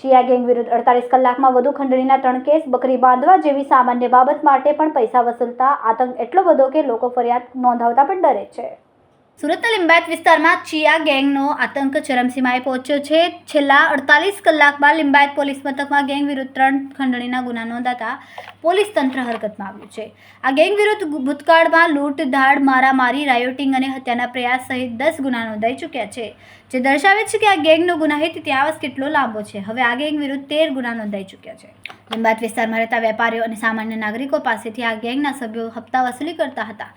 ચિયા gang વિરુદ્ધ અડતાલીસ કલાકમાં વધુ ખંડણીના ત્રણ કેસ બકરી બાંધવા જેવી સામાન્ય બાબત માટે પણ પૈસા વસૂલતા આતંક એટલો બધો કે લોકો ફરિયાદ નોંધાવતા પણ ડરે છે. સુરતના લિંબાયત વિસ્તારમાં ચિયા ગેંગનો આતંક ચરમસીમાએ પહોંચ્યો છે. છેલ્લા અડતાલીસ કલાક બાદ લિંબાયત પોલીસ મથકમાં ગેંગ વિરુદ્ધ ત્રણ ખંડણીના ગુના નોંધાતા પોલીસ તંત્ર હરકતમાં આવ્યું છે. આ ગેંગ વિરુદ્ધ ભૂતકાળમાં લૂંટ, ધાડ, મારામારી, રાયોટિંગ અને હત્યાના પ્રયાસ સહિત દસ ગુના નોંધાઈ ચૂક્યા છે, જે દર્શાવે છે કે આ ગેંગનો ગુનાહિત ઇતિહાસ કેટલો લાંબો છે. હવે આ ગેંગ વિરુદ્ધ તેર ગુના નોંધાઈ ચૂક્યા છે. લિંબાયત વિસ્તારમાં રહેતા વેપારીઓ અને સામાન્ય નાગરિકો પાસેથી આ ગેંગના સભ્યો હપ્તા વસૂલી કરતા હતા.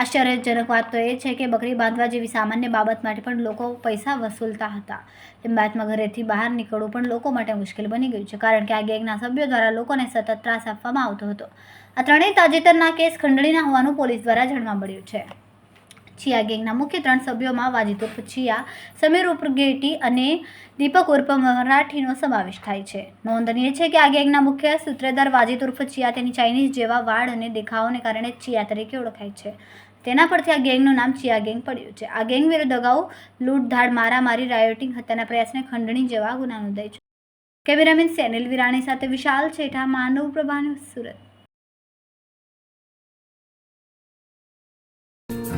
આશ્ચર્યજનક વાત તો એ છે કે બકરી બાંધવા જેવી સામાન્ય બાબત માટે પણ લોકો પૈસા વસૂલતા હતા. લિંબાયતમાં ઘરેથી બહાર નીકળવું પણ લોકો માટે મુશ્કેલ બની ગયું છે, કારણ કે આ ગેંગના સભ્યો દ્વારા લોકોને સતત ત્રાસ આપવામાં આવતો હતો. આ ત્રણેય તાજેતરના કેસ ખંડણીના હોવાનું પોલીસ દ્વારા જાણવા મળ્યું છે. ચિયા ગેંગના મુખ્ય ત્રણ સભ્યોમાં વાજીદ ઉર્ફ ચિયા સમીર ઉર્ફ ગેટી અને દીપક ઉર્ફ મરાઠીનો સમાવેશ થાય છે. નોંધનીય છે કે આ ગેંગના મુખ્ય સૂત્રધાર વાજીદ ઉર્ફ ચિયા તેની ચાઇનીઝ જેવા વાળ અને દેખાવોને કારણે ચિયા તરીકે ઓળખાય છે. તેના પરથી આ ગેંગનું નામ ચિયા ગેંગ પડ્યું છે. આ ગેંગ વિરુદ્ધ અગાઉ લૂંટધાડ, મારામારી, રાયોટિંગ, હત્યાના પ્રયાસને ખંડણી જેવા ગુના નોંધાય છે. કેમેરામેન સેનિલ વિરાણી સાથે વિશાલ છેઠા માનવ પ્રભા સુરત.